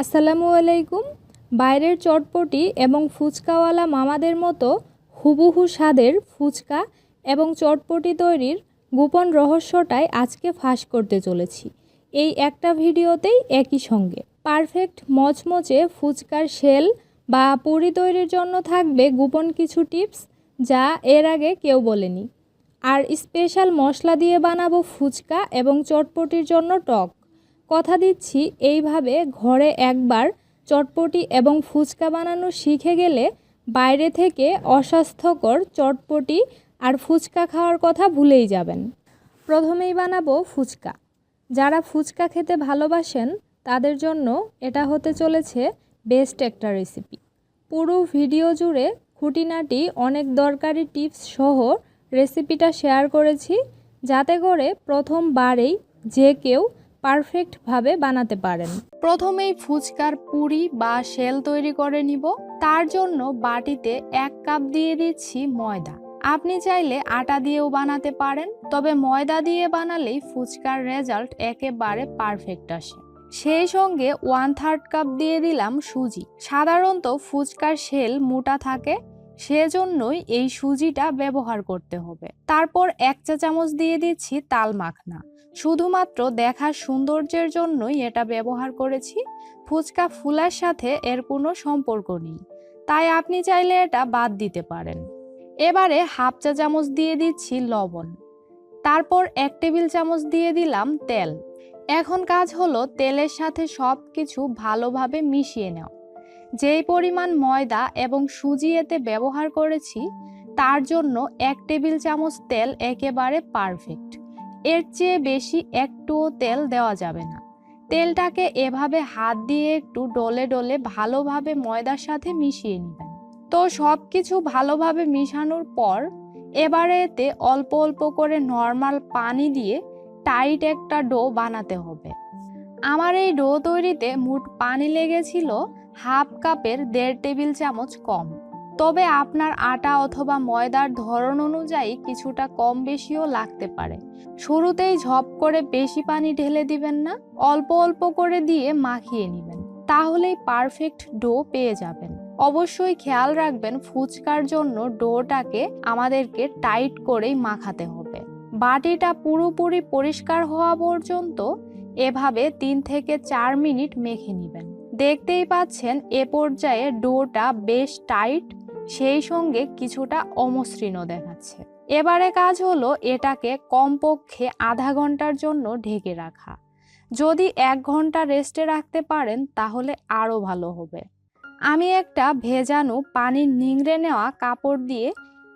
আসসালামু আলাইকুম। বাইরের চটপটি এবং ফুচকাওয়ালা মামাদের মতো হুবহু স্বাদের ফুচকা এবং চটপটি তৈরির গোপন রহস্যটাই আজকে ফাঁস করতে চলেছি। এই একটা ভিডিওতেই একই সঙ্গে। পারফেক্ট মচমচে ফুচকার শেল বা পুরি তৈরির জন্য থাকবে গোপন কিছু টিপস যা এর আগে কেউ বলেনি। আর স্পেশাল মশলা দিয়ে বানাবো ফুচকা এবং চটপটির জন্য টক। কথা দিচ্ছি, এইভাবে ঘরে একবার চটপটি এবং ফুচকা বানানো শিখে গেলে বাইরে থেকে অস্বাস্থ্যকর চটপটি আর ফুচকা খাওয়ার কথা ভুলেই যাবেন। প্রথমেই বানাবো ফুচকা। যারা ফুচকা খেতে ভালোবাসেন, তাদের জন্য এটা হতে চলেছে বেস্ট একটা রেসিপি পুরো ভিডিও জুড়ে খুঁটিনাটি অনেক দরকারি টিপস সহ রেসিপিটা শেয়ার করেছি, যাতে করে প্রথমবারেই যে কেউ পারফেক্টভাবে বানাতে পারেন। প্রথমেই ফুচকার পুরি বা শেল তৈরি করে নিব। তার জন্য বাটিতে এক কাপ দিয়ে দিচ্ছি ময়দা। আপনি চাইলে আটা দিয়েও বানাতে পারেন, তবে ময়দা দিয়ে বানালেই ফুচকার রেজাল্ট একেবারে পারফেক্ট আসে। সেই সঙ্গে ওয়ান থার্ড কাপ দিয়ে দিলাম সুজি। সাধারণত ফুচকার শেল মোটা থাকে, সেজন্যই এই সুজিটা ব্যবহার করতে হবে। তারপর এক চা চামচ দিয়ে দিচ্ছি তাল মাখনা। শুধুমাত্র দেখার সৌন্দর্যের জন্যই এটা ব্যবহার করেছি। ফুচকা ফুলার সাথে এর কোনো সম্পর্ক নেই। তাই আপনি চাইলে এটা বাদ দিতে পারেন। এবারে হাফ চা চামচ দিয়ে দিচ্ছি লবণ। তারপর এক টেবিল চামচ দিয়ে দিলাম তেল। এখন কাজ হলো তেলের সাথে সব কিছু ভালোভাবে মিশিয়ে নেওয়া। যেই পরিমাণ ময়দা এবং সুজি এতে ব্যবহার করেছি, তার জন্য এক টেবিল চামচ তেল একেবারে পারফেক্ট। এর চেয়ে বেশি একটুও তেল দেওয়া যাবে না। তেলটাকে এভাবে হাত দিয়ে একটু ডলে ডলে ভালোভাবে ময়দার সাথে মিশিয়ে নেবেন। তো সব কিছু ভালোভাবে মিশানোর পর এবারে এতে অল্প অল্প করে নর্মাল পানি দিয়ে টাইট একটা ডো বানাতে হবে। আমার এই ডো তৈরিতে মোট পানি লেগেছিল হাফ কাপের দেড় টেবিল চামচ কম। তবে আপনার আটা অথবা ময়দার ধরন অনুযায়ী কিছুটা কম বেশিও লাগতে পারে। শুরুতেই ঝপ করে বেশি পানি ঢেলে দিবেন না, অল্প অল্প করে দিয়ে মাখিয়ে নেবেন। তাহলেই পারফেক্ট ডো পেয়ে যাবেন। অবশ্যই খেয়াল রাখবেন ফুচকার জন্য ডোটাকে আমাদেরকে টাইট করেই মাখাতে হবে। বাটিটা পুরোপুরি পরিষ্কার হওয়া পর্যন্ত এভাবে তিন থেকে চার মিনিট মেখে নেবেন। দেখতেই পাচ্ছেন এ পর্যায়ে ডোটা বেশ টাইট সেই সঙ্গে কিছুটা অমসৃণও দেখাচ্ছে। এবারে কাজ হলো এটাকে কমপক্ষে আধা ঘণ্টার জন্য ঢেকে রাখা। যদি এক ঘণ্টা রেস্টে রাখতে পারেন, তাহলে আরও ভালো হবে। আমি একটা ভেজানো পানির নিংড়ে নেওয়া কাপড় দিয়ে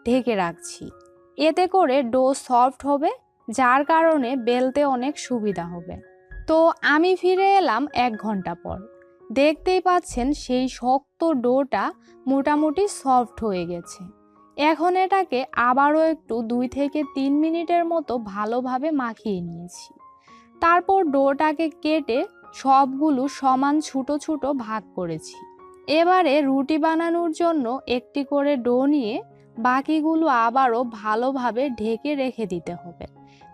ঢেকে রাখছি। এতে করে ডো সফট হবে, যার কারণে বেলতে অনেক সুবিধা হবে। তো আমি ফিরে এলাম এক ঘণ্টা পর। দেখতেই পাচ্ছেন সেই শক্ত ডোটা মোটামুটি সফট হয়ে গেছে। এখন এটাকে আবারও একটু দুই থেকে তিন মিনিটের মতো ভালোভাবে মাখিয়ে নিয়েছি। তারপর ডোটাকে কেটে সবগুলো সমান ছোট ছোট ভাগ করেছি। এবারে রুটি বানানোর জন্য একটি করে ডো নিয়ে বাকিগুলো আবারও ভালোভাবে ঢেকে রেখে দিতে হবে।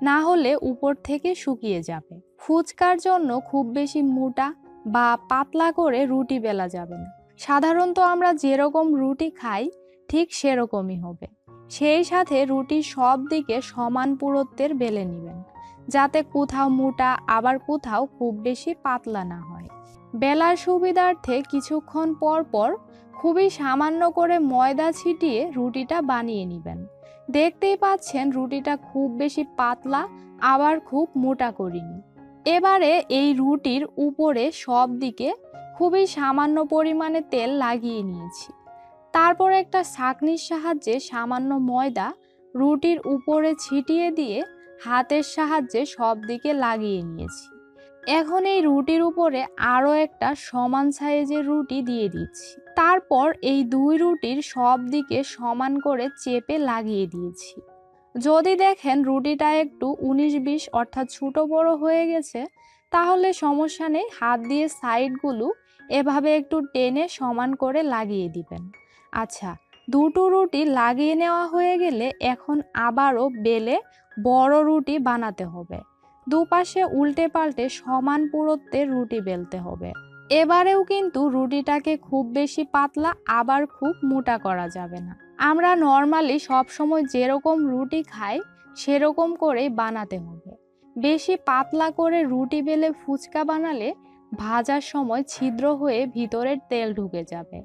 না হলে উপর থেকে শুকিয়ে যাবে। ফুচকার জন্য খুব বেশি মোটা বা পাতলা করে রুটি বেলা যাবে না। সাধারণত আমরা যেরকম রুটি খাই, ঠিক সেরকমই হবে। সেই সাথে রুটি সব দিকে সমান পুরুত্বের বেলে নেবেন, যাতে কোথাও মোটা, আবার কোথাও খুব বেশি পাতলা না হয়। বেলার সুবিধার্থে কিছুক্ষণ পর পর খুবই সামান্য করে ময়দা ছিটিয়ে রুটিটা বানিয়ে নেবেন। দেখতেই পাচ্ছেন রুটিটা খুব বেশি পাতলা, আবার খুব মোটা করিনি। এবারে এই রুটির উপরে সব দিকে খুবই সামান্য পরিমাণে তেল লাগিয়ে নিয়েছি। তারপর একটা ছাঁকনির সাহায্যে সামান্য ময়দা রুটির উপরে ছিটিয়ে দিয়ে হাতের সাহায্যে সব দিকে লাগিয়ে নিয়েছি। এখন এই রুটির উপরে আরও একটা সমান সাইজের রুটি দিয়ে দিচ্ছি। তারপর এই দুই রুটির সব দিকে সমান করে চেপে লাগিয়ে দিয়েছি। যদি দেখেন রুটিটা একটু উনিশ বিশ অর্থাৎ ছোটো বড় হয়ে গেছে, তাহলে সমস্যা নেই, হাত দিয়ে সাইডগুলো এভাবে একটু টেনে সমান করে লাগিয়ে দিবেন। আচ্ছা দুটো রুটি লাগিয়ে নেওয়া হয়ে গেলে এখন আবারও বেলে বড় রুটি বানাতে হবে। দুপাশে উল্টে পাল্টে সমান পুরুত্বের রুটি বেলতে হবে। এবারেও কিন্তু রুটিটাকে খুব বেশি পাতলা, আবার খুব মোটা করা যাবে না। আমরা নর্মালি সবসময় যেরকম রুটি খাই, সেরকম করেই বানাতে হবে। বেশি পাতলা করে রুটি বেলে ফুচকা বানালে ভাজার সময় ছিদ্র হয়ে ভিতরের তেল ঢুকে যাবে।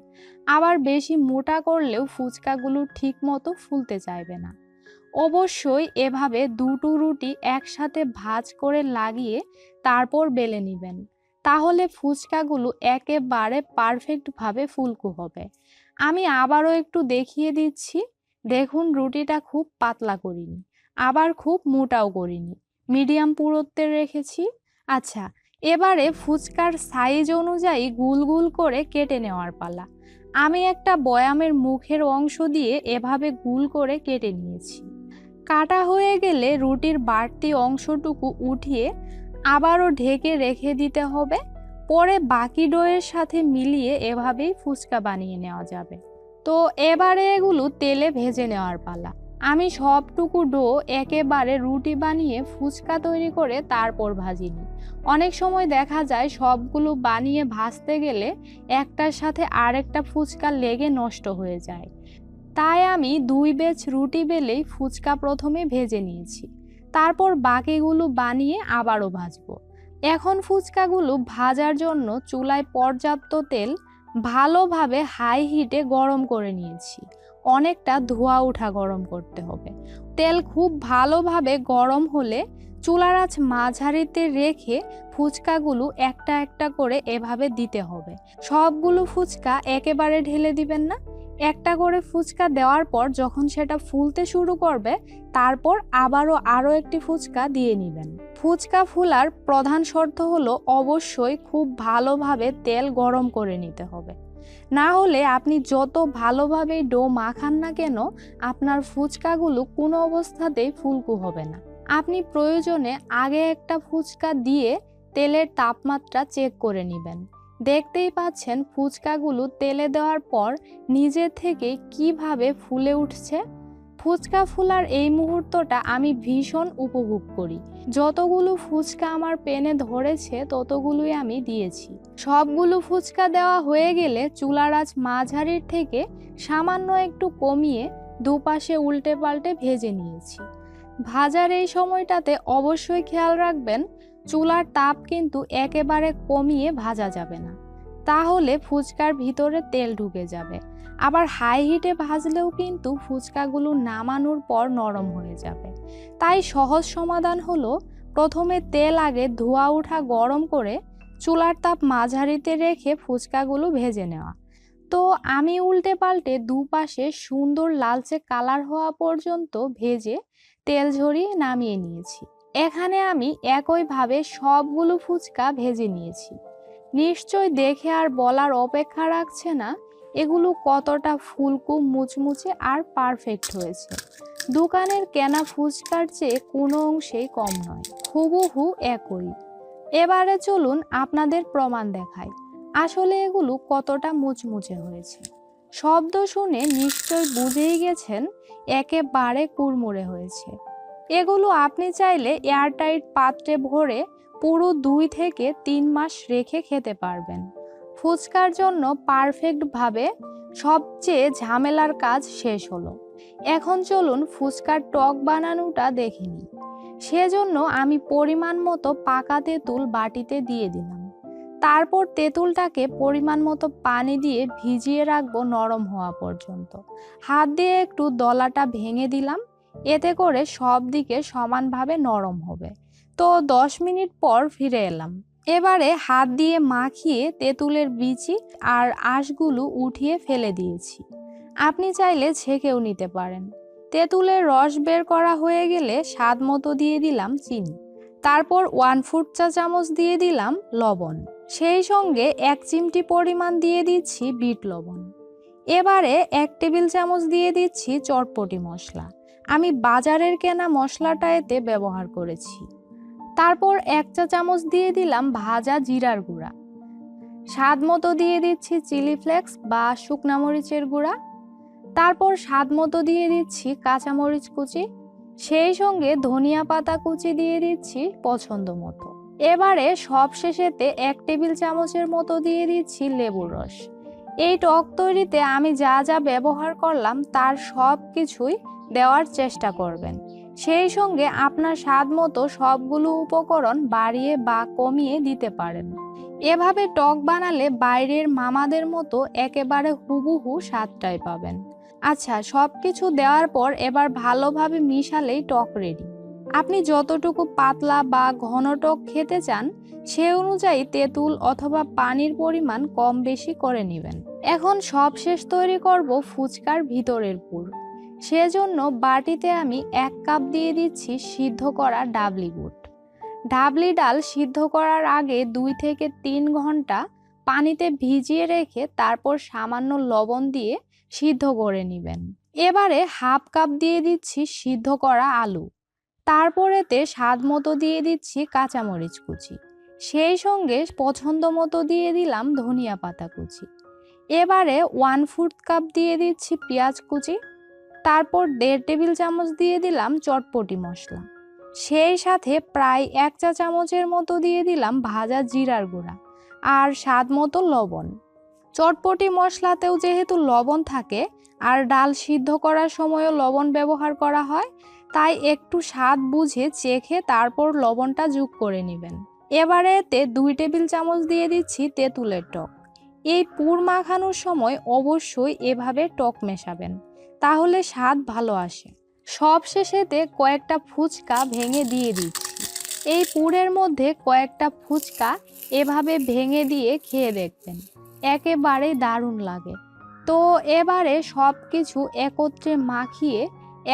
আবার বেশি মোটা করলেও ফুচকাগুলো ঠিক মতো ফুলতে চাইবে না। অবশ্যই এভাবে দুটো রুটি একসাথে ভাজ করে লাগিয়ে তারপর বেলে নেবেন। তাহলে ফুচকাগুলো একেবারে পারফেক্টভাবে ফুলকু হবে। আমি আবারও একটু দেখিয়ে দিচ্ছি। দেখুন রুটিটা খুব পাতলা করিনি, আবার খুব মোটাও করিনি। মিডিয়াম পুরুত্বের রেখেছি। আচ্ছা এবারে ফুচকার সাইজ অনুযায়ী গুল গুল করে কেটে নেওয়ার পালা। আমি একটা বয়ামের মুখের অংশ দিয়ে এভাবে গুল করে কেটে নিয়েছি। কাটা হয়ে গেলে রুটির বাড়তি অংশটুকু উঠিয়ে আবারও ঢেকে রেখে দিতে হবে। পরে বাকি ডোয়ের সাথে মিলিয়ে এভাবেই ফুচকা বানিয়ে নেওয়া যাবে। তো এবারে এগুলো তেলে ভেজে নেওয়ার পালা। আমি সবটুকু ডো একেবারে রুটি বানিয়ে ফুচকা তৈরি করে তারপর ভাজি নিই অনেক সময় দেখা যায় সবগুলো বানিয়ে ভাজতে গেলে একটার সাথে আরেকটা ফুচকা লেগে নষ্ট হয়ে যায়। তাই আমি দুই বেচ রুটি বেলেই ফুচকা প্রথমে ভেজে নিয়েছি। তারপর বাকিগুলো বানিয়ে আবারও ভাজবো। এখন ফুচকাগুলো ভাজার জন্য চুলায় পর্যাপ্ত তেল ভালোভাবে হাই হিটে গরম করে নিয়েছি। অনেকটা ধোয়া ওঠা গরম করতে হবে। তেল খুব ভালোভাবে গরম হলে চুলার আঁচ মাঝারিতে রেখে ফুচকাগুলো একটা একটা করে এভাবে দিতে হবে। সবগুলো ফুচকা একেবারে ঢেলে দিবেন না। একটা করে ফুচকা দেওয়ার পর যখন সেটা ফুলতে শুরু করবে, তারপর আবারও আরও একটি ফুচকা দিয়ে নেবেন। ফুচকা ফুলার প্রধান শর্ত হলো অবশ্যই খুব ভালোভাবে তেল গরম করে নিতে হবে। না হলে আপনি যত ভালোভাবে ডো মাখান না কেন, আপনার ফুচকাগুলো কোনো অবস্থাতেই ফুলকু হবে না। আপনি প্রয়োজনে আগে একটা ফুচকা দিয়ে তেলের তাপমাত্রা চেক করে নেবেন। দেখতেই পাচ্ছেন ফুচকাগুলো তেলে দেওয়ার পর নিজে থেকে কীভাবে ফুলে উঠছে? ফুচকা ফুলার এই মুহূর্তটা আমি ভীষণ উপভোগ করি। যতগুলো ফুচকা আমার পেনে ধরেছে, ততগুলোই আমি দিয়েছি। সবগুলো ফুচকা দেওয়া হয়ে গেলে চুলার আঁচ মাঝারির থেকে সামান্য একটু কমিয়ে দুপাশে উল্টে পাল্টে ভেজে নিয়েছি। ভাজার এই সময়টাতে অবশ্যই খেয়াল রাখবেন, চুলার তাপ কিন্তু একেবারে কমিয়ে ভাজা যাবে না। তাহলে ফুচকার ভিতরে তেল ঢুকে যাবে। আবার হাই হিটে ভাজলেও কিন্তু ফুচকাগুলো নামানোর পর নরম হয়ে যাবে। তাই সহজ সমাধান হলো প্রথমে তেল আগে ধোয়া ওঠা গরম করে চুলার তাপ মাঝারিতে রেখে ফুচকাগুলো ভেজে নেওয়া। তো আমি উল্টে পাল্টে দুপাশে সুন্দর লালচে কালার হওয়া পর্যন্ত ভেজে তেল ঝরিয়ে নামিয়ে নিয়েছি। এখানে আমি একইভাবে সবগুলো ফুচকা ভেজে নিয়েছি। নিশ্চয় দেখে আর বলার অপেক্ষা রাখছে না, এগুলো কতটা ফুলকু মুচমুচে আর পারফেক্ট হয়েছে। দোকানের কেনা ফুচকার চেয়ে কোনো অংশেই কম নয়, হুবহু একই। এবারে চলুন আপনাদের প্রমাণ দেখাই, আসলে এগুলো কতটা মুচমুচে হয়েছে। শব্দ শুনে নিশ্চয় বুঝেই গেছেন একেবারে কুড়মুড়ে হয়েছে। এগুলো আপনি চাইলে এয়ারটাইট পাত্রে ভরে পুরো দুই থেকে তিন মাস রেখে খেতে পারবেন। ফুচকার জন্য পারফেক্টভাবে সবচেয়ে ঝামেলার কাজ শেষ হলো। এখন চলুন ফুচকার টক বানানোটা দেখিনি সেজন্য আমি পরিমাণ মতো পাকা তেঁতুল বাটিতে দিয়ে দিলাম। তারপর তেঁতুলটাকে পরিমাণ মতো পানি দিয়ে ভিজিয়ে রাখব নরম হওয়া পর্যন্ত। হাত দিয়ে একটু দলাটা ভেঙে দিলাম, এতে করে সব দিকে সমানভাবে নরম হবে। তো দশ মিনিট পর ফিরে এলাম। এবারে হাত দিয়ে মাখিয়ে তেঁতুলের বিচি আর আঁশগুলো উঠিয়ে ফেলে দিয়েছি। আপনি চাইলে ছেঁকেও নিতে পারেন। তেঁতুলের রস বের করা হয়ে গেলে স্বাদ মতো দিয়ে দিলাম চিনি। তারপর ওয়ান ফুট চা চামচ দিয়ে দিলাম লবণ। সেই সঙ্গে এক চিমটি পরিমাণ দিয়ে দিচ্ছি বিট লবণ। এবারে এক টেবিল চামচ দিয়ে দিচ্ছি চটপটি মশলা। আমি বাজারের কেনা মশলাটা এতে ব্যবহার করেছি। তারপর এক চা চামচ দিয়ে দিলাম ভাজা জিরার গুঁড়া। স্বাদ মতো দিয়ে দিচ্ছি চিলি ফ্লেক্স বা শুকনা মরিচের গুঁড়া। তারপর স্বাদ মতো দিয়ে দিচ্ছি কাঁচামরিচ কুচি। সেই সঙ্গে ধনিয়া পাতা কুচি দিয়ে দিচ্ছি পছন্দ মতো। এবারে সব শেষেতে এক টেবিল চামচের মতো দিয়ে দিচ্ছি লেবুর রস। এই টক তৈরিতে আমি যা যা ব্যবহার করলাম তার সব কিছুই দেওয়ার চেষ্টা করবেন। সেই সঙ্গে আপনার স্বাদ মতো সবগুলো উপকরণ বাড়িয়ে বা কমিয়ে দিতে পারেন। এভাবে টক বানালে বাইরের মামাদের মতো একেবারে হুবহু স্বাদটাই পাবেন। আচ্ছা সব কিছু দেওয়ার পর এবার ভালোভাবে মিশালেই টক রেডি আপনি যতটুকু পাতলা বা ঘন টক খেতে চান, সে অনুযায়ী তেঁতুল অথবা পানির পরিমাণ কম বেশি করে নেবেন। এখন সবশেষ তৈরি করব ফুচকার ভিতরের পুর। সেজন্য বাটিতে আমি এক কাপ দিয়ে দিচ্ছি সিদ্ধ করা ডাবলি বুট ডাবলি ডাল সিদ্ধ করার আগে দুই থেকে তিন ঘণ্টা পানিতে ভিজিয়ে রেখে তারপর সামান্য লবণ দিয়ে সিদ্ধ করে নেবেন। এবারে হাফ কাপ দিয়ে দিচ্ছি সিদ্ধ করা আলু। তারপরেতে স্বাদ মতো দিয়ে দিচ্ছি কাঁচামরিচ কুচি। সেই সঙ্গে পছন্দ মতো দিয়ে দিলাম ধনিয়া পাতা কুচি। এবারে ওয়ান ফোর্থ কাপ দিয়ে দিচ্ছি পেঁয়াজ কুচি। তারপর দেড় টেবিল চামচ দিয়ে দিলাম চটপটি মশলা। সেই সাথে প্রায় এক চা চামচের মতো দিয়ে দিলাম ভাজা জিরার গুঁড়া। আর স্বাদ মতো লবণ। চটপটি মশলাতেও যেহেতু লবণ থাকে, আর ডাল সিদ্ধ করার সময়ও লবণ ব্যবহার করা হয়, তাই একটু স্বাদ বুঝে চেখে তারপর লবণটা যোগ করে নেবেন। এবারে এতে দুই টেবিল চামচ দিয়ে দিচ্ছি তেঁতুলের টক। এই পুর মাখানোর সময় অবশ্যই এভাবে টক মেশাবেন, তাহলে স্বাদ ভালো আসে। সব শেষেতে কয়েকটা ফুচকা ভেঙে দিয়ে দিচ্ছি। এই পুরের মধ্যে কয়েকটা ফুচকা এভাবে ভেঙে দিয়ে খেয়ে দেখবেন। একেবারে দারুণ লাগে। তো এবারে সব কিছু একত্রে মাখিয়ে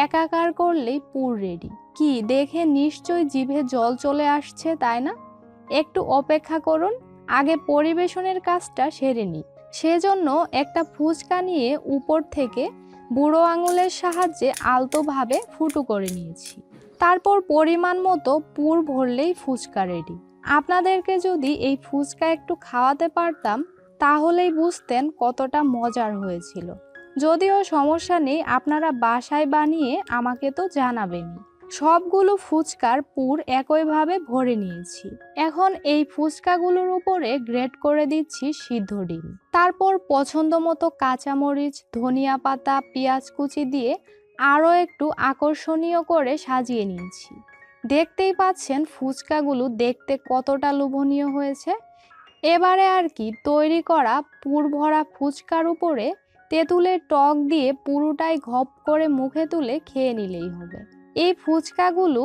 একাকার করলেই পুর রেডি কি, দেখে নিশ্চয় জিভে জল চলে আসছে, তাই না? একটু অপেক্ষা করুন, আগে পরিবেশনের কাজটা সেরে নিই। সেজন্য একটা ফুচকা নিয়ে উপর থেকে বুড়ো আঙুলের সাহায্যে আলতোভাবে ফুটো করে নিয়েছি। তারপর পরিমাণ মতো পুর ভরলেই ফুচকা রেডি আপনাদেরকে যদি এই ফুচকা একটু খাওয়াতে পারতাম তাহলেই বুঝতেন কতটা মজার হয়েছিল। যদিও সমস্যা নেই, আপনারা বাসায় বানিয়ে আমাকে তো জানাবেনই। সবগুলো ফুচকার পুর একইভাবে ভরে নিয়েছি। এখন এই ফুচকাগুলোর উপরে গ্রেট করে দিচ্ছি সিদ্ধ ডিম। তারপর পছন্দ মতো কাঁচামরিচ, ধনিয়া পাতা, পেঁয়াজ কুচি দিয়ে আরও একটু আকর্ষণীয় করে সাজিয়ে নিয়েছি। দেখতেই পাচ্ছেন ফুচকাগুলো দেখতে কতটা লোভনীয় হয়েছে। এবারে আর কি তৈরি করা পুর ভরা ফুচকার উপরে তেঁতুলের টক দিয়ে পুরোটাই ঘপ করে মুখে তুলে খেয়ে নিলেই হবে। এই ফুচকাগুলো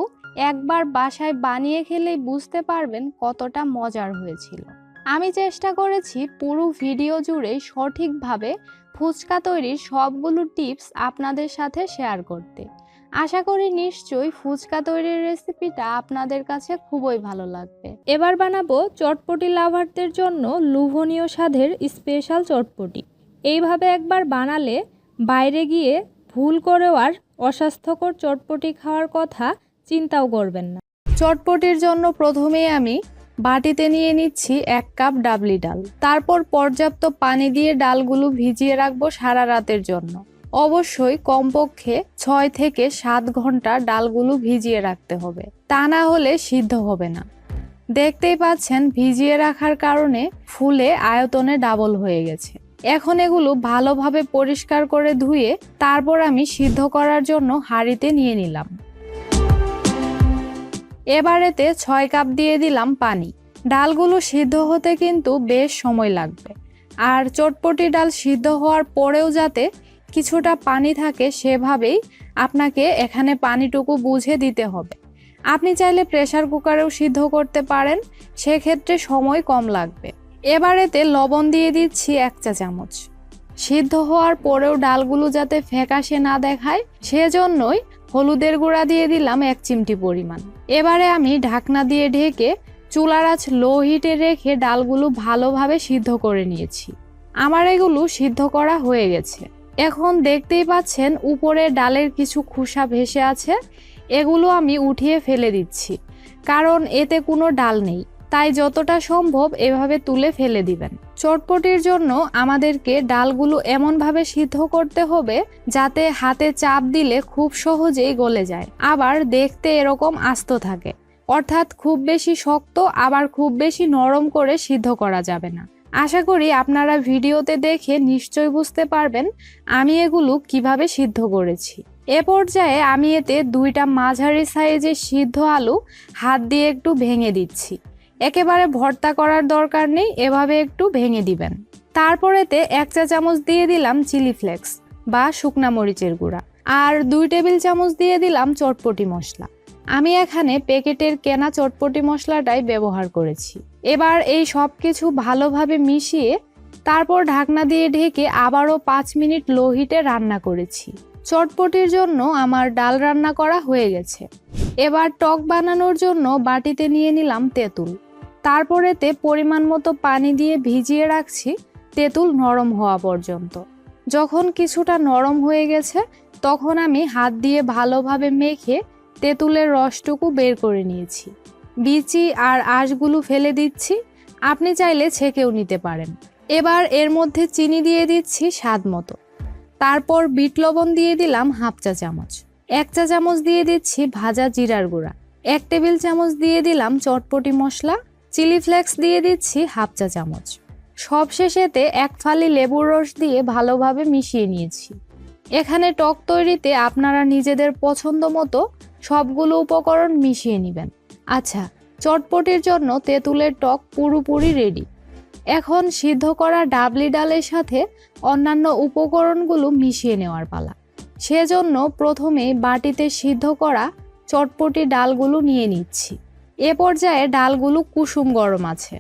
একবার বাসায় বানিয়ে খেলেই বুঝতে পারবেন কতটা মজার হয়েছিল। আমি চেষ্টা করেছি পুরো ভিডিও জুড়ে সঠিকভাবে ফুচকা তৈরির সবগুলো টিপস আপনাদের সাথে শেয়ার করতে। আশা করি নিশ্চয়ই ফুচকা তৈরির রেসিপিটা আপনাদের কাছে খুবই ভালো লাগবে। এবার বানাবো চটপটি লাভারদের জন্য লোভনীয় স্বাদের স্পেশাল চটপটি। এইভাবে একবার বানালে বাইরে গিয়ে ভুল করেও আর অস্বাস্থ্যকর চটপটি খাওয়ার কথা চিন্তাও করবেন না। চটপটির জন্য প্রথমেই আমি বাটিতে নিয়ে নিচ্ছি এক কাপ ডাবলি ডাল। তারপর পর্যাপ্ত পানি দিয়ে ডালগুলো ভিজিয়ে রাখব সারা রাতের জন্য। অবশ্যই কমপক্ষে ছয় থেকে সাত ঘণ্টা ডালগুলো ভিজিয়ে রাখতে হবে। তা না হলে সিদ্ধ হবে না। দেখতেই পাচ্ছেন ভিজিয়ে রাখার কারণে ফুলে আয়তনে ডাবল হয়ে গেছে। এখন এগুলো ভালোভাবে পরিষ্কার করে ধুয়ে তারপর আমি সিদ্ধ করার জন্য হাঁড়িতে নিয়ে নিলাম। এবারেতে ছয় কাপ দিয়ে দিলাম পানি। ডালগুলো সিদ্ধ হতে কিন্তু বেশ সময় লাগবে। আর চটপটি ডাল সিদ্ধ হওয়ার পরেও যাতে কিছুটা পানি থাকে সেভাবেই আপনাকে এখানে পানিটুকু বুঝে দিতে হবে। আপনি চাইলে প্রেশার কুকারেও সিদ্ধ করতে পারেন, সেক্ষেত্রে সময় কম লাগবে। এবারেতে লবণ দিয়ে দিচ্ছি এক চা চামচ। সিদ্ধ হওয়ার পরেও ডালগুলো যাতে ফ্যাকাশে না দেখায়, সেজন্যই হলুদের গুঁড়া দিয়ে দিলাম এক চিমটি পরিমাণ। এবারে আমি ঢাকনা দিয়ে ঢেকে চুলার আঁচ লো হিটে রেখে ডালগুলো ভালোভাবে সিদ্ধ করে নিয়েছি। আমার এগুলো সিদ্ধ করা হয়ে গেছে। এখন দেখতেই পাচ্ছেন উপরে ডালের কিছু খোসা ভেসে আছে। এগুলো আমি উঠিয়ে ফেলে দিচ্ছি, কারণ এতে কোনো ডাল নেই। তাই যতটা সম্ভব এভাবে তুলে ফেলে দিবেন। চটপটির জন্য আমাদেরকে ডালগুলো এমনভাবে সিদ্ধ করতে হবে যাতে হাতে চাপ দিলে খুব সহজেই গলে যায়। আবার দেখতে এরকম আস্ত থাকে, অর্থাৎ খুব বেশি শক্ত, আবার খুব বেশি নরম করে সিদ্ধ করা যাবে না। আশা করি আপনারা ভিডিওতে দেখে নিশ্চয় বুঝতে পারবেন আমি এগুলো কীভাবে সিদ্ধ করেছি। এ পর্যায়ে আমি এতে দুইটা মাঝারি সাইজের সিদ্ধ আলু হাত দিয়ে একটু ভেঙে দিচ্ছি। একেবারে ভর্তা করার দরকার নেই, এভাবে একটু ভেঙে দিবেন। তারপর এতে এক চা চামচ দিয়ে দিলাম চিলি ফ্লেক্স বা শুকনা মরিচের গুঁড়া আর দুই টেবিল চামচ দিয়ে দিলাম চটপটি মশলা। আমি এখানে প্যাকেটের কেনা চটপটি মশলাটাই ব্যবহার করেছি। এবার এই সব কিছু ভালোভাবে মিশিয়ে তারপর ঢাকনা দিয়ে ঢেকে আবারও পাঁচ মিনিট লো হিটে রান্না করেছি। চটপটির জন্য আমার ডাল রান্না করা হয়ে গেছে। এবার টক বানানোর জন্য বাটিতে নিয়ে নিলাম তেঁতুল। তারপরেতে পরিমাণ মতো পানি দিয়ে ভিজিয়ে রাখছি তেঁতুল নরম হওয়া পর্যন্ত। যখন কিছুটা নরম হয়ে গেছে, তখন আমি হাত দিয়ে ভালোভাবে মেখে তেঁতুলের রসটুকু বের করে নিয়েছি। বিচি আর আঁশগুলো ফেলে দিচ্ছি। আপনি চাইলে ছেঁকেও নিতে পারেন। এবার এর মধ্যে চিনি দিয়ে দিচ্ছি স্বাদ মতো। তারপর বিট লবণ দিয়ে দিলাম হাফ চা চামচ। এক চা চামচ দিয়ে দিচ্ছি ভাজা জিরার গুঁড়া। এক টেবিল চামচ দিয়ে দিলাম চটপটি মশলা। চিলি ফ্লেক্স দিয়ে দিচ্ছি হাফ চা চামচ। সব শেষেতে এক ফালি লেবুর রস দিয়ে ভালোভাবে মিশিয়ে নিয়েছি। এখানে টক তৈরিতে আপনারা নিজেদের পছন্দ মতো সবগুলো উপকরণ মিশিয়ে নেবেন। আচ্ছা চটপটির জন্য তেঁতুলের টক পুরোপুরি রেডি এখন সিদ্ধ করা ডাবলি ডালের সাথে অন্যান্য উপকরণগুলো মিশিয়ে নেওয়ার পালা। সেজন্য প্রথমে বাটিতে সিদ্ধ করা চটপটি ডালগুলো নিয়ে নিচ্ছি। এ পর্যায়ে ডালগুলো কুসুম গরম আছে।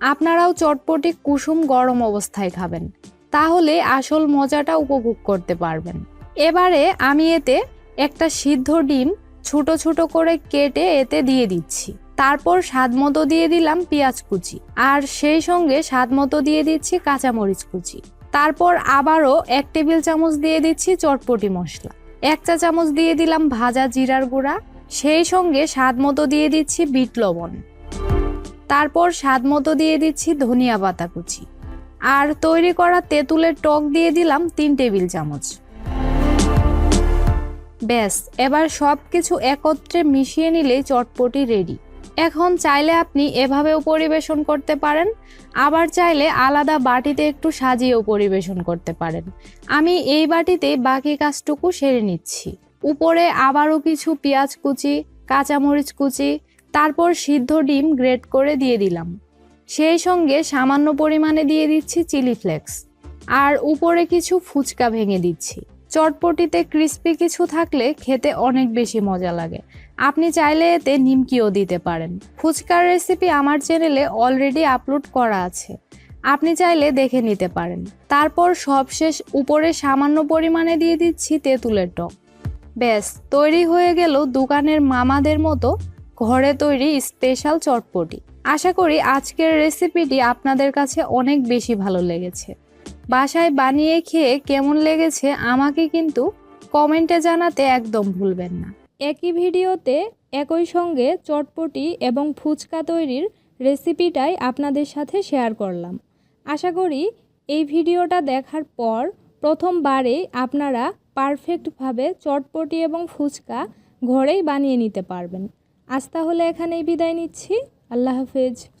আপনারাও চটপটি কুসুম গরম অবস্থায় খাবেন, তাহলে আসল মজাটা উপভোগ করতে পারবেন। এবারে আমি এতে একটা সিদ্ধ ডিম ছোট ছোট করে কেটে এতে দিয়ে দিচ্ছি। তারপর স্বাদ মতো দিয়ে দিলাম পেঁয়াজ কুচি। আর সেই সঙ্গে স্বাদ মতো দিয়ে দিচ্ছি কাঁচামরিচ কুচি। তারপর আবারও এক টেবিল চামচ দিয়ে দিচ্ছি চটপটি মশলা। এক চা চামচ দিয়ে দিলাম ভাজা জিরার গুঁড়া। সেই সঙ্গে স্বাদ মতো দিয়ে দিচ্ছি বিট লবণ। তারপর স্বাদ মতো দিয়ে দিচ্ছি ধনিয়া পাতা কুচি। আর তৈরি করা তেঁতুলের টক দিয়ে দিলাম তিন টেবিল চামচ। ব্যাস, এবার সব কিছু একত্রে মিশিয়ে নিলে চটপটি রেডি এখন চাইলে আপনি এভাবেও পরিবেশন করতে পারেন, আবার চাইলে আলাদা বাটিতে একটু সাজিয়েও পরিবেশন করতে পারেন। আমি এই বাটিতে বাকি কাজটুকু সেরে নিচ্ছি। উপরে আবারও কিছু পেঁয়াজ কুচি, কাঁচামরিচ কুচি, তারপর সিদ্ধ ডিম গ্রেট করে দিয়ে দিলাম। সেই সঙ্গে সামান্য পরিমাণে দিয়ে দিচ্ছি চিলি ফ্লেক্স। আর উপরে কিছু ফুচকা ভেঙে দিচ্ছি। চটপটিতে ক্রিস্পি কিছু থাকলে খেতে অনেক বেশি মজা লাগে। আপনি চাইলে এতে নিমকিও দিতে পারেন। ফুচকার রেসিপি আমার চ্যানেলে অলরেডি আপলোড করা আছে। আপনি চাইলে দেখে নিতে পারেন। তারপর সবশেষ উপরে সামান্য পরিমাণে দিয়ে দিচ্ছি তেঁতুলের টক। ব্যাস, তৈরি হয়ে গেল দোকানের মামাদের মতো ঘরে তৈরি স্পেশাল চটপটি। আশা করি আজকের রেসিপিটি আপনাদের কাছে অনেক বেশি ভালো লেগেছে। বাসায় বানিয়ে খেয়ে কেমন লেগেছে আমাকে কিন্তু কমেন্টে জানাতে একদম ভুলবেন না। একই ভিডিওতে একই সঙ্গে চটপটি এবং ফুচকা তৈরির রেসিপিটাই আপনাদের সাথে শেয়ার করলাম। আশা করি এই ভিডিওটা দেখার পর প্রথমবারেই আপনারা পারফেক্টভাবে চটপটি এবং ফুচকা ঘরেই বানিয়ে নিতে পারবেন। আজ তাহলে এখানেই বিদায় নিচ্ছি। আল্লাহ হাফেজ।